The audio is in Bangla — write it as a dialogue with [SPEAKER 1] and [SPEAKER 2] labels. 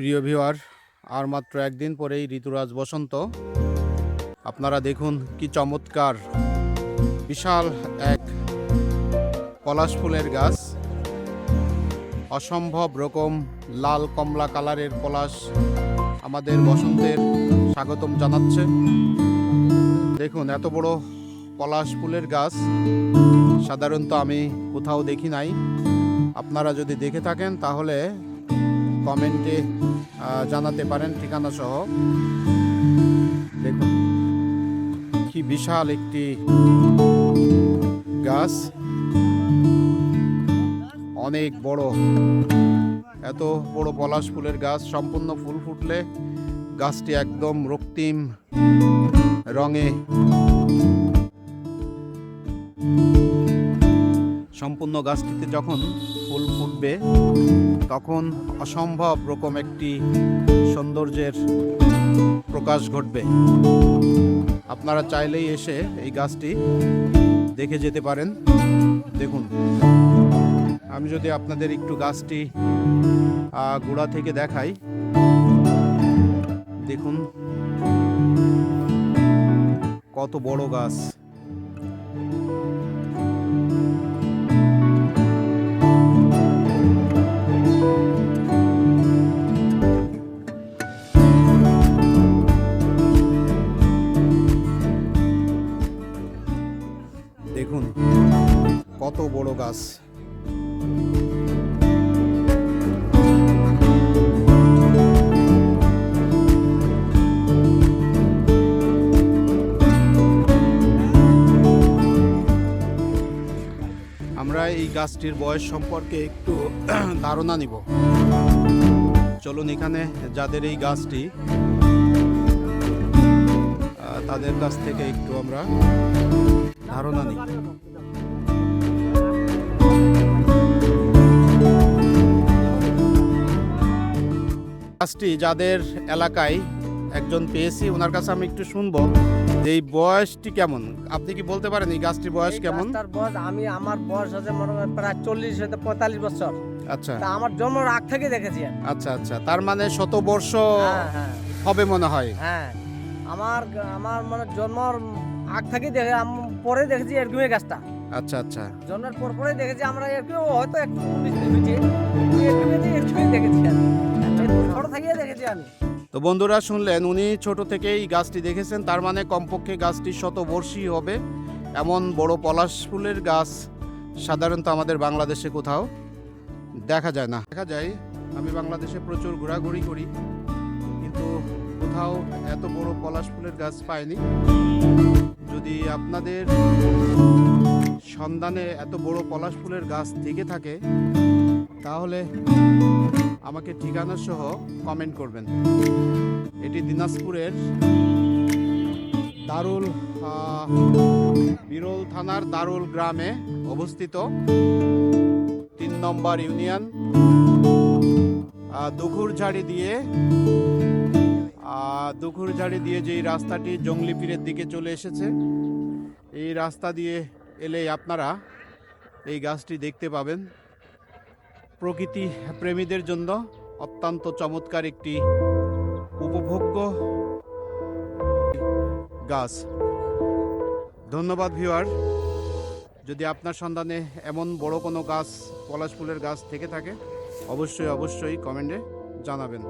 [SPEAKER 1] প্রিয় ভিউয়ার আর মাত্র একদিন পরেই ঋতুরাজ বসন্ত। আপনারা দেখুন কি চমৎকার, বিশাল এক পলাশ ফুলের গাছ। অসম্ভব রকম লাল কমলা কালারের পলাশ আমাদের বসন্তের স্বাগতম জানাচ্ছে। দেখুন, এত বড় পলাশ ফুলের গাছ, সাধারণত আমি কোথাও দেখি নাই। আপনারা যদি দেখে থাকেন, তাহলে কমেন্টে জানাতে পারেন ঠিকানা সহ। দেখুন, কি বিশাল একটি গাছ। অনেক বড়, এত বড় পলাশ ফুলের গাছ, সম্পূর্ণ ফুল ফুটলে গাছটি একদম রক্তিম রঙে সম্পূর্ণ গাছটিতে যখন ফুল ফুটবে তখন অসম্ভব রকম একটি সৌন্দর্যের প্রকাশ ঘটবে। আপনারা চাইলেই এসে এই গাছটি দেখে যেতে পারেন। দেখুন, আমি যদি আপনাদের একটু গাছটি গোড়া থেকে দেখাই। দেখুন, কত বড় গাছ। দেখুন, কত বড় গাছ। আমরা এই গাছটির বয়স সম্পর্কে একটু ধারণা নিব। চলুন এখানে যাদের এই গাছটি তাদের কাছ থেকে একটু আমরা ধারণা নিই। গাছটি যাদের এলাকায় একজন পেয়েছি ওনার কাছে আমি একটু শুনব যে এই বয়সটি কেমন? আপনি কি বলতে পারেন এই গাছটির বয়স কেমন?
[SPEAKER 2] তার বয়স আমি আমার বয়স হচ্ছে মনে হয় প্রায় চল্লিশ হতে পঁয়তাল্লিশ বছর।
[SPEAKER 1] আচ্ছা।
[SPEAKER 2] তা আমার জন্মের আগ থেকে দেখেছি আমি।
[SPEAKER 1] আচ্ছা আচ্ছা। তার মানে শত বর্ষ
[SPEAKER 2] হ্যাঁ হ্যাঁ।
[SPEAKER 1] হবে মনে হয়।
[SPEAKER 2] হ্যাঁ। আমার আমার মানে জন্মর আগ থেকে দেখে আম- পরে দেখেছি এরকমই গাছটা।
[SPEAKER 1] আচ্ছা আচ্ছা।
[SPEAKER 2] জন্মের পর পরে দেখেছি আমরা এরকম হয়তো একটু বৃষ্টি হয়েছে এরকমই এরকমই দেখেছি ছোট থেকেই দেখেছি আমি।
[SPEAKER 1] তো বন্ধুরা শুনলেন উনি ছোট থেকেই গাছটি দেখেছেন তার মানে কমপক্ষে গাছটি শতবর্ষী হবে। এমন বড় পলাশ ফুলের গাছ সাধারণত আমাদের বাংলাদেশে কোথাও দেখা যায় না। দেখা যায় আমি বাংলাদেশে প্রচুর ঘোরাঘুরি করি কিন্তু কোথাও এত বড় পলাশ ফুলের গাছ পাইনি। যদি আপনাদের সন্ধানে এত বড় পলাশ ফুলের গাছ থেকে থাকে তাহলে আমাকে ঠিকানা সহ কমেন্ট করবেন। এটি দিনাজপুরের দারুল বিরল থানার দারুল গ্রামে অবস্থিত তিন নম্বর ইউনিয়ন আহ, দুঘুরঝাড়ি দিয়ে আহ, দুঘুরঝাড়ি দিয়ে যেই রাস্তাটি জঙ্গলি পীরের দিকে চলে এসেছে এই রাস্তা দিয়ে এলেই আপনারা এই গাছটি দেখতে পাবেন। প্রকৃতি প্রেমীদের জন্য অত্যন্ত চমৎকার একটি উপভোগ্য গাছ। ধন্যবাদ ভিউয়ার। যদি আপনার সন্ধানে এমন বড় কোনো গাছ পলাশ ফুলের গাছ থেকে থাকে অবশ্যই অবশ্যই কমেন্টে জানাবেন।